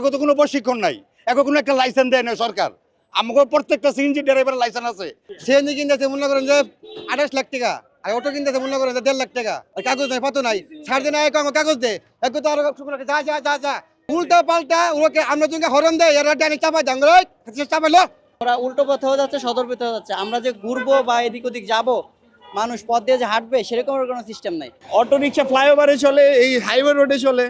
এখন তো কোনো প্রশিক্ষণ নাই এখন কোনো একটা লাইসেন্স দেয় না সরকার। আমাকে প্রত্যেকটা সিএনজি ড্রাইভারের লাইসেন্স আছে। সিএনজি কিনতেছে মনে করেন যে আঠাশ লাখ টাকা আর অটো কিনতেছে মনে করেন যে দেড় লাখ টাকা আর কাগজ নাই পাতো নাই। ছাড় দে না এক আমার কাগজ দে এক তো আরও যা যা যা যা। উল্টা পাল্টা ওকে আমরা তুমি হরণ দেয় এরা ডানি চাপা জাঙ্গল চাপালো ওরা উল্টো পথে হয়ে যাচ্ছে সদর পথে হয়ে যাচ্ছে। আমরা যে ঘুরবো বা এদিক ওদিক যাব মানুষ পথ দিয়ে যে হাঁটবে সেরকম কোনো সিস্টেম নাই। অটো রিক্সা ফ্লাইওভারে চলে এই হাইওয়ে রোডে চলে।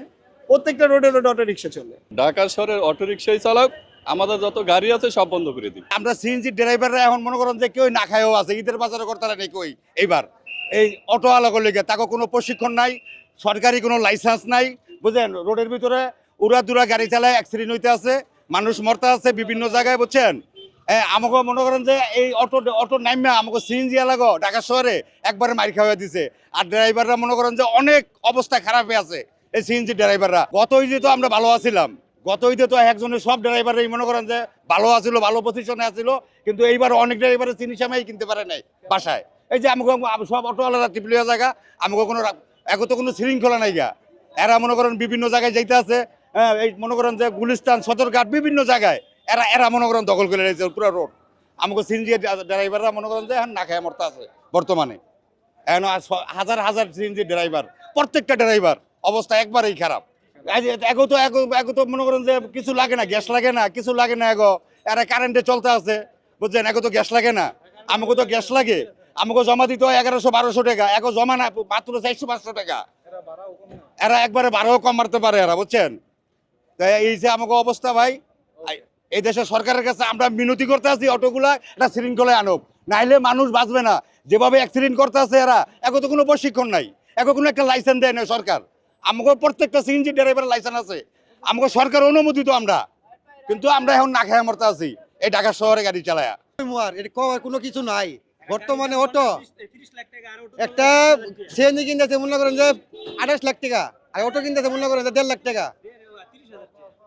প্রত্যেকটা রোডে রোডে অটো রিক্সা চলে। ঢাকা শহরের অটোরিকশাই চালক আমাদের যত গাড়ি আছে সব বন্ধ করে দিই আমরা সিএনজি ড্রাইভাররা এখন মনে করেন যে কেউ না খায়ও আছে ঈদের বাজারে করতে নেই কই? এইবার এই অটো আলাগর লেগে তাকে কোনো প্রশিক্ষণ নাই সরকারি কোনো লাইসেন্স নাই বুঝলেন? রোডের ভিতরে উড়া দুরা গাড়ি চালায় অ্যাক্সিডেন্ট হইতে আছে মানুষ মরতে আছে বিভিন্ন জায়গায় বুঝছেন? আমাকে মনে করেন যে এই অটো অটো নাইমা আমাকে সিএনজি এলাগো ঢাকা শহরে একবারে মারি খাওয়া দিছে। আর ড্রাইভাররা মনে করেন যে অনেক অবস্থা খারাপ হয়ে আছে। এই সিএনজি ড্রাইভাররা। গত ঈদে তো আমরা ভালো আছিলাম। গত ঈদে তো একজনের সব ড্রাইভারই মনে করেন যে ভালো আছিল ভালো পজিশনে আছিল কিন্তু এইবার অনেক ড্রাইভারের চিনি সামাই কিনতে পারে নাই বাসায়। এই যে আম- সব অটোওয়ালারা টিপলিয়া জায়গা আমাকে কোনো এখন তো কোনো শৃঙ্খলা নাই গা। এরা মনে করেন বিভিন্ন জায়গায় যাইতে আছে হ্যাঁ, এই মনে করেন যে গুলিস্তান সদরঘাট বিভিন্ন জায়গায় এরা এরা মনে করেন দখল করে রয়েছে পুরো রোড আমাকে সিএনজি ড্রাইভাররা মনে করেন যে এখন না খায় আছে বর্তমানে। এখন হাজার হাজার সিএনজি ড্রাইভার প্রত্যেকটা ড্রাইভার অবস্থা একবারেই খারাপ। এগো তো এগো তো মনে করেন যে কিছু লাগে না, গ্যাস লাগে না, কিছু লাগে না এগো। এরা কারেন্টে চলতে আছে, বুঝছেন? এগো তো গ্যাস লাগে না আমাকে তো গ্যাস লাগে। আমাকে জমা দিতে হয় এগারোশো, বারোশো টাকা, এগো জমা না, মাত্র চারশো, পাঁচশো টাকা। এরা একবারে বারো কম মারতে পারে এরা, বুঝছেন? তাই এই যে আমাকে অবস্থা ভাই এই দেশের সরকারের কাছে আমরা মিনতি করতে আছি, অটোগুলা এটা শৃঙ্খলায় আনুক। নাইলে মানুষ বাঁচবে না। যেভাবে অ্যাক্সিডেন্ট করতে আছে এরা এখন তো কোনো প্রশিক্ষণ নাই। এখন কোনো একটা লাইসেন্স দেয় না সরকার। আমাকে প্রত্যেকটা সিএনজি ড্রাইভারের লাইসেন্স আছে। আমাকে সরকার অনুমোদিত আমরা। কিন্তু আমরা এখন না খেয়ে মরতে আছি। এই ঢাকা শহরে গাড়ি চালায়া। মুয়ার এটা কওয়ার কোনো কিছু নাই। বর্তমানে অটো একটা সিএনজি কিনতেছে মনে করেন যে আঠাশ লাখ টাকা। আর অটো কিনতেছে মনে করেন যে দেড় লাখ টাকা।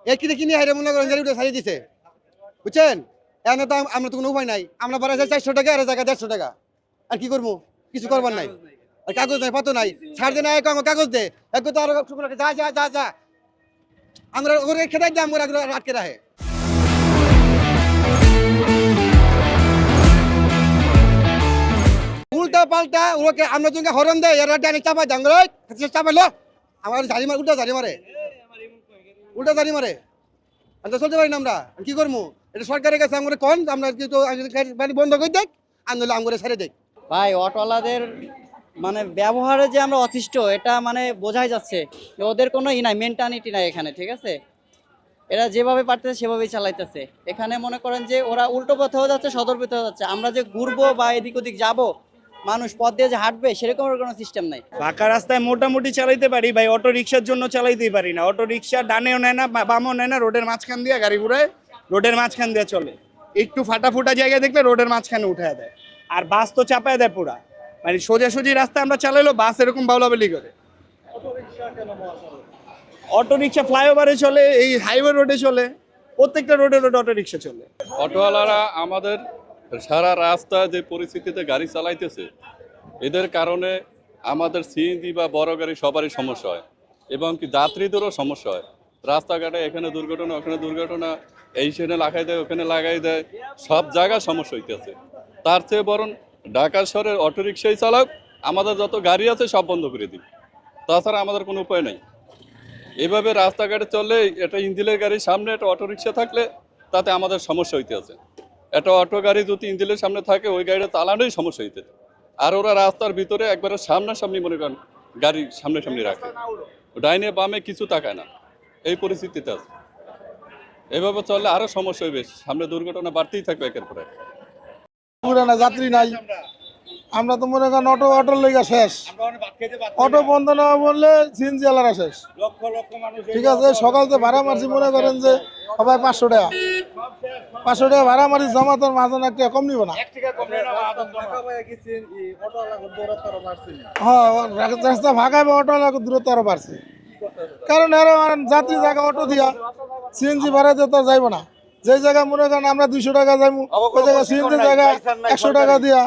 এই কিনে কিনে হাইরে মনে করেন যে উঠে ছাড়িয়ে দিছে। বুঝছেন? এখন তো আম- আমরা তো কোনো উপায় নাই। আমরা বাড়া চারশো টাকা আর জায়গা দেড়শো টাকা। আর কি করব? কিছু করবার নাই। কাগজ নাই পাতো নাই। ছাড় দে না, এক কাগজ দে। যা যা যা যা। আমরা ওরে খেদাই দিয়ে আমরা আটকে রাখে। উল্টা পাল্টা ওকে আমরা তুমি হরন দেয় এরা ডানি চাপা জাঙ্গল চাপালো আমার ঝাড়ি মারে, উল্টা ঝাড়ি মারে। উল্টা ঝাড়ি মারে। আমি তো চলতে পারি না আমরা কি করব? এটা সরকারের কাছে আমরা কন? আমরা কিন্তু বন্ধ করে দেখ আমরা ছেড়ে দেখ ভাই, অটোওয়ালাদের মানে ব্যবহারে যে আমরা অতিষ্ঠ, এটা মানে বোঝাই যাচ্ছে ওদের কোনো ই নাই মেন্টালিটি নাই এখানে, ঠিক আছে? এরা যেভাবে পারতেছে সেভাবেই চালাইতেছে। এখানে মনে করেন যে ওরা উল্টো পথে হয়ে যাচ্ছে সদর হয়ে যাচ্ছে। আমরা যে ঘুরবো বা এদিক ওদিক যাব, মানুষ পথ দিয়ে যে হাঁটবে, সেরকম কোনো সিস্টেম নাই। ফাঁকা রাস্তায় মোটামুটি চালাইতে পারি, ভাই অটো রিক্সার জন্য চালাইতেই পারি না। অটো রিক্সা ডানেও নেয় না বামও নেয় না, রোডের মাঝখান দিয়ে গাড়ি ঘুরায়, রোডের মাঝখান দিয়ে চলে। একটু ফাটা ফুটা জায়গায় দেখলে রোডের মাঝখানে উঠায় দেয়। আর বাস তো চাপায় দেয় পুরা। মানে সোজাসুজি রাস্তা আমরা চালাইলো, বাস এরকম বাউলাবেলি করে। অটো রিক্সা ফ্লাইওভারে চলে, এই হাইওয়ে রোডে চলে, প্রত্যেকটা রোডে রোডে অটো রিক্সা চলে। অটোওয়ালারা আমাদের সারা রাস্তায় যে পরিস্থিতিতে গাড়ি চালাইতেছে, এদের কারণে আমাদের সিএনজি বা বড় গাড়ি সবারই সমস্যা হয়, এবং কি যাত্রীদেরও সমস্যা হয়। রাস্তাঘাটে এখানে দুর্ঘটনা, ওখানে দুর্ঘটনা, এই সেখানে লাগাই দেয়, ওখানে লাগাই দেয়, সব জায়গায় সমস্যা হইতেছে। তার চেয়ে বরং ঢাকা শহরের অটোরিকশাই চালক, আমাদের যত গাড়ি আছে সব বন্ধ করে দিন তাছাড়া আমাদের কোনো উপায় নেই। এভাবে রাস্তাঘাটে চললে এটা ইঞ্জিনের গাড়ির সামনে একটা অটোরিকশা থাকলে তাতে আমাদের সমস্যা হইতে আছে। একটা অটো গাড়ি যদি ইঞ্জিলের সামনে থাকে, ওই গাড়িটা চালানোই সমস্যা হইতে আর ওরা রাস্তার ভিতরে একবারে সামনাসামনি মনে করেন গাড়ি সামনাসামনি রাখে। ডাইনে বামে কিছু তাকায় না। এই পরিস্থিতিতে আছে। এভাবে চললে আরও সমস্যা হইবে। সামনে দুর্ঘটনা বাড়তেই থাকবে একের পরে না যাত্রী নাই। আমরা তো মনে করেন অটো অটোর লেগা শেষ। অটো বন্ধ না বললে সিএনজি আলারা শেষ। ঠিক আছে, সকাল তো ভাড়া মারছি, মনে করেন যে সবাই পাঁচশো টাকা। পাঁচশো টাকা ভাড়া মারি জমা তোর মাঝে একটা কম নিব না। হ্যাঁ রাস্তা ভাগায় বা অটো লাগা দূরত্ব আরও বাড়ছে। কারণ এরা যাত্রী জায়গা অটো দিয়া, সিএনজি ভাড়াতে তো যাইব না। যে জায়গায় মনে করেন আমরা দুইশো টাকা যাইবো ওই জায়গায় সিএনজি জায়গা একশো টাকা দিয়া